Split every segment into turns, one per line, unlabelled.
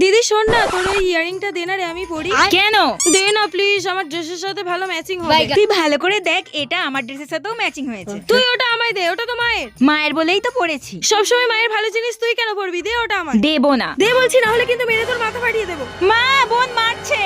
দিদি শোন না তোর ওই ইয়ারিংটা দে না রে আমি পরি
কেন?
দে না প্লিজ আমার ড্রেসের সাথে ভালো ম্যাচিং হবে।
তুই ভালো করে দেখ এটা আমার ড্রেসের সাথেও ম্যাচিং হয়েছে।
তুই ওটা আমায় দে ওটা তো মায়ের।
মায়ের বলেই তো পড়েছি।
সবসময় মায়ের ভালো জিনিস তুই কেন পরবি দে ওটা আমায়।
দেবো না।
দে বলছি না হলে কিন্তু মেরে তোর মাথা ফাটিয়ে দেবো।
মা বোন মারছে।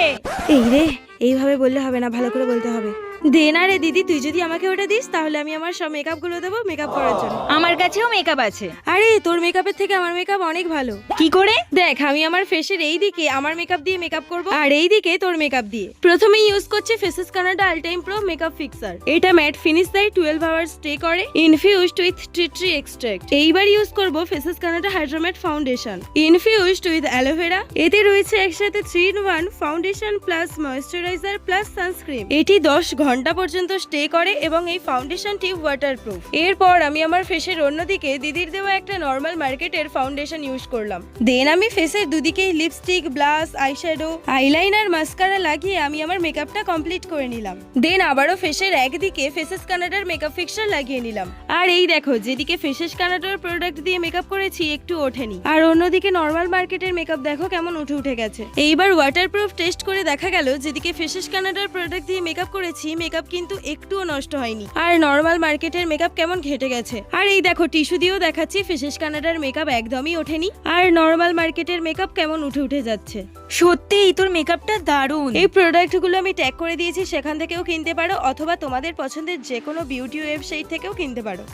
এই রে এইভাবে বললে হবে না ভালো করে বলতে হবে। দে না রে দিদি তুই যদি আমাকে ওটা দিস তাহলে আমি আমার সব মেকআপগুলো দেবো মেকআপ করার জন্য।
আমার কাছেও মেকআপ আছে।
আরে তোর মেকআপের থেকে আমার মেকআপ অনেক ভালো।
কি করে?
দেখ আমি আমার ফেসের এই দিকে আমার মেকআপ দিয়ে মেকআপ করব আর এই দিকে তোর মেকআপ দিয়ে। প্রথমে ইউজ করছি Faces Canada Ultime pro makeup fixer এটা ম্যাট ফিনিশ দেয় টুয়েলভ আওয়ার স্টে করে। Infused with tea tree extract এইবার ইউজ করব Faces Canada hydromatte foundation infused with aloe vera এতে রয়েছে একসাথে three in one foundation plus moisturiser plus sunscreen এটি দশ ঘণ্টা পর্যন্ত স্টে করে এবং এই ফাউন্ডেশনটি ওয়াটারপ্রুফ এরপর আমি আমার ফেসের অন্যদিকে দিদির দেওয়া একটা নর্মাল মার্কেটের ফাউন্ডেশন ইউজ করলাম। দেন আমি ফেসের দুদিকেই lipstick blush eyeshadow eyeliner mascara লাগিয়ে আমি আমার মেকআপটা কমপ্লিট করে নিলাম। দেন আবারও ফেসের একদিকে ফেসেস কানাডার মেকআপ ফিক্সার লাগিয়ে নিলাম। আর এই দেখো, যেদিকে ফেসেস কানাডার প্রোডাক্ট দিয়ে মেকআপ করেছি, একটু ওঠেনি। আর অন্যদিকে নর্মাল মার্কেটের মেকআপ দেখো কেমন উঠে উঠে গেছে। এইবার ওয়াটারপ্রুফ টেস্ট করে দেখা গেল, যেদিকে ফেসেস কানাডার প্রোডাক্ট দিয়ে মেকআপ করেছি মেকআপ কিন্তু একটুও নষ্ট হয়নি। আর নর্মাল মার্কেটের মেকআপ কেমন ঘেটে গেছে? আর এই দেখো টিস্যু দিয়েও দেখাচ্ছি ফেসেস কানাডার মেকআপ একদমই ওঠেনি। আর নর্মাল মার্কেটের মেকআপ কেমন উঠে উঠে যাচ্ছে?
সত্যি তোর মেকআপটা দারুণ।
এই প্রোডাক্টগুলো আমি ট্যাগ করে দিয়েছি সেখান থেকেও কিনতে পারো অথবা তোমাদের পছন্দের যে কোনো বিউটি ওয়েবসাইট থেকেও কিনতে পারো।